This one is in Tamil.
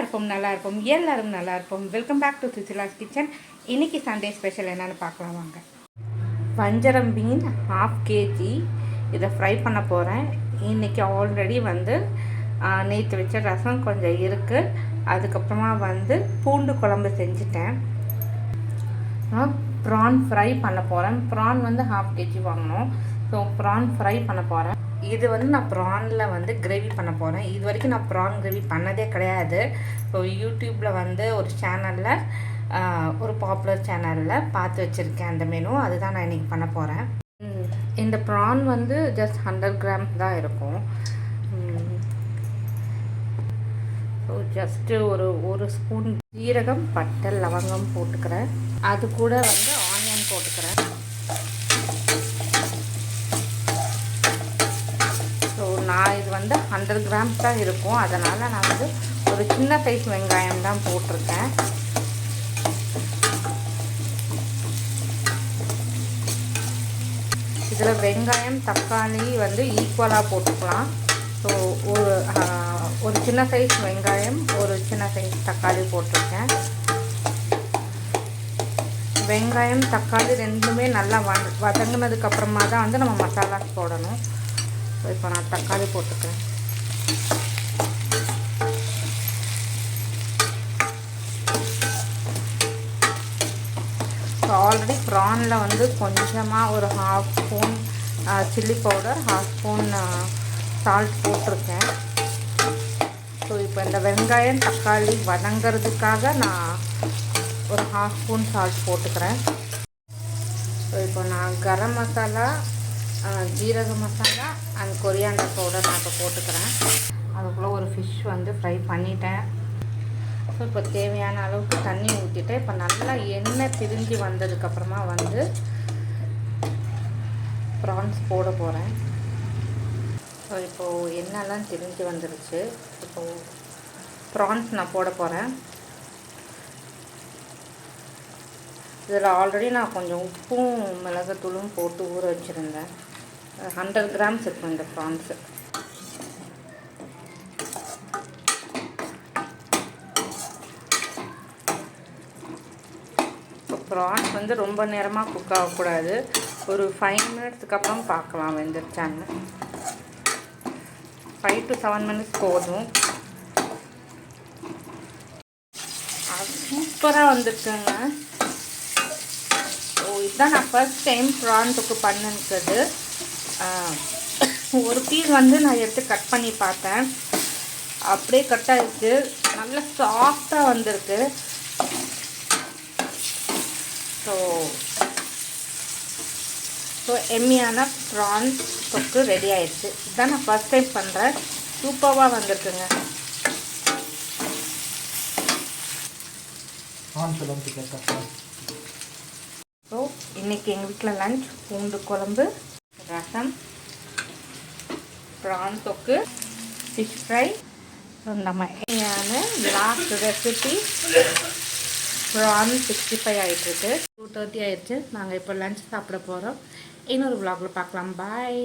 இருப்போம் நல்லா இருப்போம் எல்லாரும் நல்லா இருப்போம் welcome back to Sushila's kitchen இன்னைக்கு சண்டே ஸ்பெஷல் என்னென்னு பார்க்கலாம் வாங்க. வஞ்சரம் மீன் ஹாஃப் கேஜி இதை ஃப்ரை பண்ண போகிறேன் இன்றைக்கி ஆல்ரெடி வந்து நேற்று வச்ச ரசம் கொஞ்சம் இருக்குது அதுக்கப்புறமா வந்து பூண்டு குழம்பு செஞ்சுட்டேன். ப்ரான் ஃப்ரை பண்ண போகிறேன் ப்ரான் வந்து ஹாஃப் கேஜி வாங்கினோம் ஸோ ப்ரான் ஃப்ரை பண்ண போகிறேன் இது வந்து நான் ப்ரானில் வந்து கிரேவி பண்ண போகிறேன் இது வரைக்கும் நான் ப்ரான் கிரேவி பண்ணதே கிடையாது. ஸோ யூடியூப்பில் வந்து ஒரு சேனலில் ஒரு பாப்புலர் சேனலில் பார்த்து வச்சுருக்கேன் அந்த மெனு அதுதான் நான் இன்றைக்கி பண்ண போகிறேன் இந்த ப்ரான் வந்து ஜஸ்ட் ஹண்ட்ரட் கிராம் தான் இருக்கும். ஸோ ஜஸ்ட்டு ஒரு ஒரு ஸ்பூன் ஜீரகம் பட்டை லவங்கம் போட்டுக்கிறேன். அது கூட வந்து ஆனியன் போட்டுக்கிறேன் ஸோ நான் இது வந்து ஹண்ட்ரட் கிராம்ஸ் தான் இருக்கும். அதனால் நான் வந்து ஒரு சின்ன சைஸ் வெங்காயம் தான் போட்டிருக்கேன். இதில் வெங்காயம் தக்காளி வந்து ஈக்குவலாக போட்டுக்கலாம். ஸோ ஒரு ஒரு சின்ன சைஸ் வெங்காயம் ஒரு சின்ன சைஸ் தக்காளி போட்டிருக்கேன். வெங்காயம் தக்காளி ரெண்டுமே நல்லா வ வதங்கினதுக்கப்புறமா தான் வந்து நம்ம மசாலாஸ் போடணும். இப்போ நான் தக்காளி போட்டுக்கிறேன். ஸோ ஆல்ரெடி ப்ரானில் வந்து கொஞ்சமாக ஒரு half spoon chilli powder half spoon salt போட்டிருக்கேன். ஸோ இப்போ இந்த வெங்காயம் தக்காளி வதங்கிறதுக்காக நான் ஒரு ஹாஃப் ஸ்பூன் சால்ட் போட்டுக்கிறேன். ஸோ இப்போ நான் கரம் மசாலா ஜீரக மசாலா அண்ட் கொரியாண்டர் பவுடர் நான் இப்போ போட்டுக்கிறேன். அதுக்குள்ளே ஒரு ஃபிஷ் வந்து ஃப்ரை பண்ணிட்டேன். ஸோ இப்போ தேவையான அளவுக்கு தண்ணி ஊற்றிட்டு இப்போ நல்லா எண்ணெய் திரிஞ்சு வந்ததுக்கப்புறமா வந்து ப்ரான்ஸ் போட போகிறேன் ஸோ இப்போது எண்ணெய்லாம் திரிஞ்சு வந்துருச்சு. இப்போது ப்ரான்ஸ் நான் போட போகிறேன் இதில் ஆல்ரெடி நான் கொஞ்சம் உப்பும் மிளகுத்தூளும் போட்டு ஊற வச்சுருந்தேன். ஹண்ட்ரட் கிராம்ஸ் இருக்கும் இந்த ப்ரான்ஸு இப்போ ப்ரான்ஸ் வந்து ரொம்ப நேரமாக குக் ஆகக்கூடாது. ஒரு ஃபைவ் மினிட்ஸுக்கு அப்புறம் பார்க்கலாம் வெந்துருச்சான்னு ஃபைவ் டு செவன் மினிட்ஸ் போதும். சூப்பராக வந்துருக்குங்க இதுதான் நான் ஃபர்ஸ்ட் டைம் ப்ரான் தொக்கு பண்ணிருக்குது ஒரு பீஸ் வந்து நான் எடுத்து கட் பண்ணி பார்த்தேன். அப்படியே கட் ஆகிருக்கு நல்லா சாஃப்டாக வந்திருக்கு. ஸோ ஸோ எம்மியான ப்ரான் தொக்கு ரெடி ஆயிடுச்சு. இதுதான் நான் ஃபஸ்ட் டைம் பண்ணுறேன் சூப்பராக வந்திருக்குங்க. ஸோ இன்றைக்கி எங்கள் வீட்டில் லஞ்ச் பூண்டு குழம்பு rasam prawn thokku fish fry நம்ம last recipe prawn sixty five ஆகிட்டுருக்கு டூ தேர்ட்டி ஆகிடுச்சு நாங்கள் இப்போ லஞ்ச் சாப்பிட போகிறோம் இன்னொரு விலாகில் பார்க்கலாம். பாய்